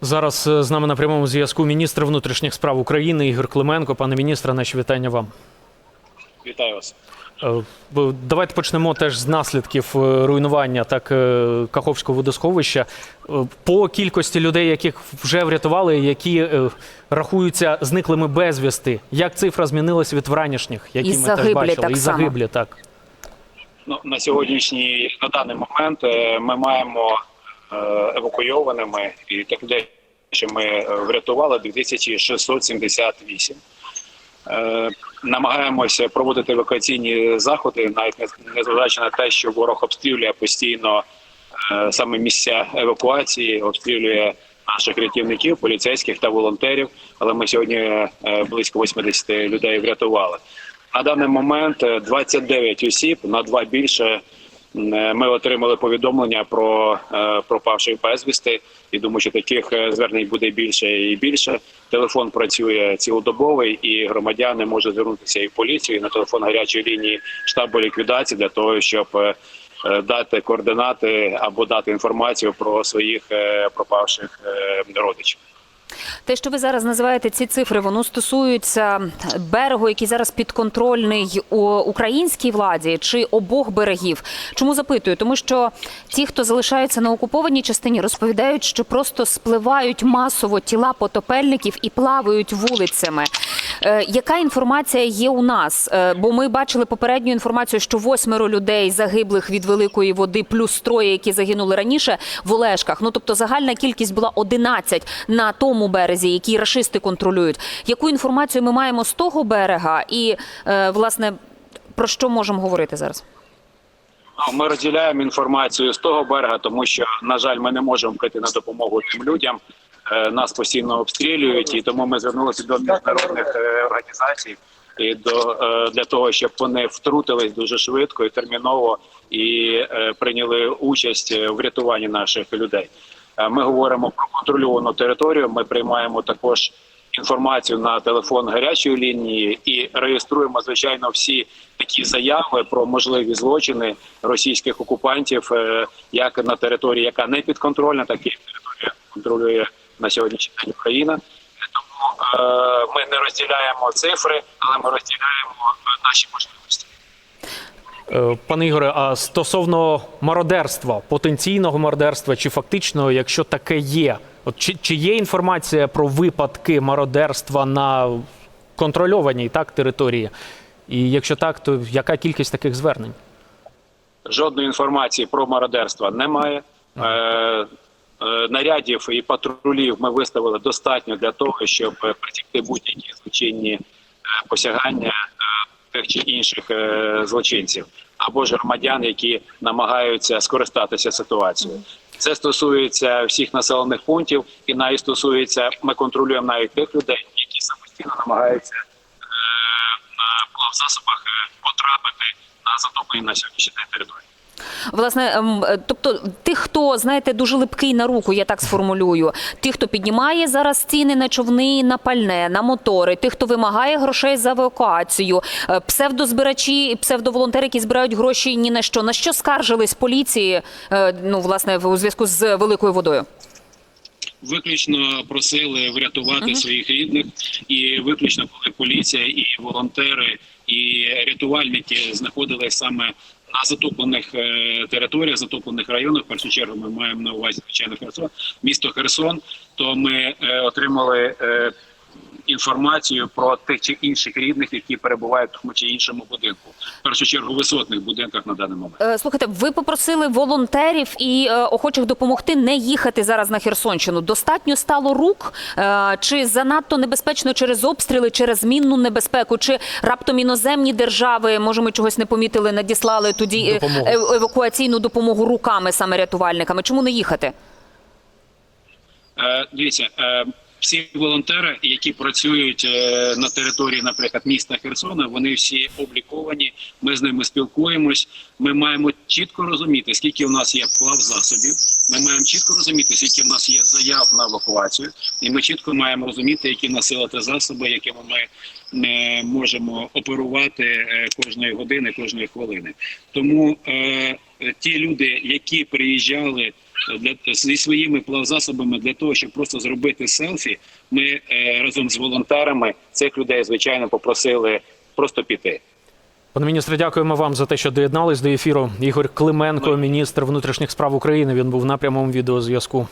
Зараз е, з нами на прямому зв'язку міністр внутрішніх справ України Ігор Клименко. Пане міністре, наші вітання вам. Вітаю вас. Е, Давайте почнемо теж з наслідків е, руйнування так Каховського водосховища. По кількості людей, яких вже врятували, які рахуються зниклими безвісти. Як цифра змінилась від вранішніх, які І ми теж бачили, так і само. загиблі так. Ну на сьогоднішній на даний момент ми маємо евакуйованими і тих людей, що ми е, врятували 2678. Е, Намагаємося проводити евакуаційні заходи, навіть незважаючи на те, що ворог обстрілює постійно е, саме місця евакуації, обстрілює наших рятівників, поліцейських та волонтерів. Але ми сьогодні е, близько 80 людей врятували. На даний момент е, 29 осіб на два більше. Е, Ми отримали повідомлення про е, пропавших безвісти, і думаю, що таких е, звернень буде більше і більше. Телефон працює цілодобовий, і громадяни можуть звернутися і в поліцію, і на телефон гарячої лінії штабу ліквідації для того, щоб дати координати або дати інформацію про своїх пропавших родичів. Те, що ви зараз називаєте ці цифри, воно стосується берегу, який зараз підконтрольний у українській владі, чи обох берегів. Чому запитую? Тому що ті, хто залишаються на окупованій частині, розповідають, що просто спливають масово тіла потопельників і плавають вулицями. Е, яка інформація є у нас? Е, бо ми бачили попередню інформацію, що восьмеро людей загиблих від великої води, плюс троє, які загинули раніше в Олешках. Ну тобто загальна кількість була 11 на тому березі, який рашисти контролюють. Яку інформацію ми маємо з того берега, і е, власне про що можемо говорити зараз? Ми розділяємо інформацію з того берега, тому що на жаль, ми не можемо прийти на допомогу тим людям. Е, Нас постійно обстрілюють, і тому ми звернулися до міжнародних е, організацій і до е, для того, щоб вони втрутились дуже швидко і терміново і прийняли участь в врятуванні наших людей. Ми говоримо про контрольовану територію. Ми приймаємо також інформацію на телефон гарячої лінії і реєструємо звичайно всі такі заяви про можливі злочини російських окупантів, як на території, яка не підконтрольна, так і територія контролює на сьогоднішній день Україна. Тому е, ми не розділяємо цифри, але ми розділяємо е, наші можливості. Е, Пане Ігоре, а стосовно мародерства, потенційного мародерства, чи фактично, якщо таке є, от чи, чи є інформація про випадки мародерства на контрольованій так території? І якщо так, то яка кількість таких звернень? Жодної інформації про мародерство немає. Е, нарядів і патрулів ми виставили достатньо для того, щоб е, притягти будь-які злочинні е, посягання е, тих чи інших е, злочинців або ж громадян, які намагаються скористатися ситуацією. Це стосується всіх населених пунктів, і навіть стосується, ми контролюємо навіть тих людей, які самостійно намагаються е, на плавзасобах е, потрапити на затоплені на сьогоднішній території. Власне, ем, е, тобто тих, хто знаєте, дуже липкий на руку, я так сформулюю. Тих, хто піднімає зараз ціни на човни, на пальне, на мотори, тих, хто вимагає грошей за евакуацію, е, псевдозбирачі, псевдоволонтери, які збирають гроші ні на що. На що скаржились поліції? е, Ну, власне, у зв'язку з великою водою. виключно просили врятувати своїх рідних, і виключно коли поліція і волонтери і рятувальники знаходились саме на затоплених е, територіях, затоплених районах. В першу чергу ми маємо на увазі звичайно Херсон, місто Херсон. То ми е, отримали. е, Інформацію про тих чи інших рідних, які перебувають в тому чи іншому будинку, в першу чергу висотних будинках на даний момент. Е, Слухайте, ви попросили волонтерів і е, охочих допомогти не їхати зараз на Херсонщину. Достатньо стало рук, Е, чи занадто небезпечно через обстріли, через мінну небезпеку, чи раптом іноземні держави, може, ми чогось не помітили, надіслали тоді Допомогу. евакуаційну допомогу руками саме рятувальниками. Чому не їхати? Е, Дивіться, е, всі волонтери, які працюють е, на території, наприклад, міста Херсона, вони всі обліковані. Ми з ними спілкуємось. Ми маємо чітко розуміти, скільки в нас є плавзасобів. Ми маємо чітко розуміти, скільки в нас є заяв на евакуацію, і ми чітко маємо розуміти, які насилити засоби, якими ми не можемо оперувати е, кожної години, кожної хвилини. Тому е, ті люди, які приїжджали для зі своїми плавзасобами для того, щоб просто зробити селфі. Ми е, разом з волонтерами цих людей звичайно попросили просто піти. Пане міністре, дякуємо вам за те, що доєднались до ефіру. Ігор Клименко, міністр внутрішніх справ України. Він був на прямому відеозв'язку.